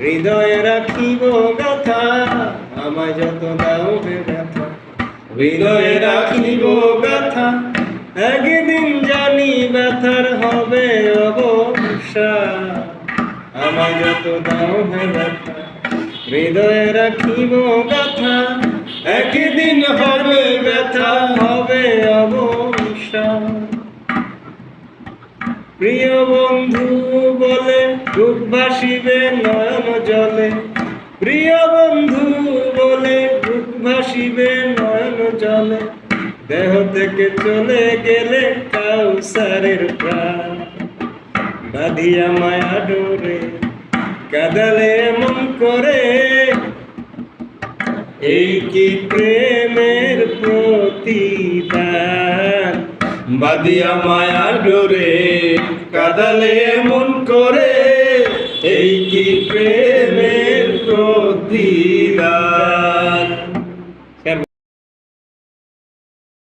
হৃদয়ে রাখিব গাথা আমায় যত দাও হে ব্যথা। হৃদয়ে রাখিব গাথা একদিন জানি ব্যথার হবে আমায় যত দাও হে ব্যথা, হৃদয়ে রাখিব গাথা একদিন হবে প্রিয় বন্ধু বলে বুক ভাসিবে নয়ন জলে। প্রিয় বন্ধু বলে বুক ভাসিবে নয়ন জলে। দেহ থেকে চলে গেলে কাউসারের প্রাণ। বাঁধিয়া মায়া ডোরে, কাদালে মন করে। এই কি প্রেমের প্রতিদান? বাদিয়া মায়া ডোরে কাদালে মন করে এই কি প্রেমের প্রতিদান?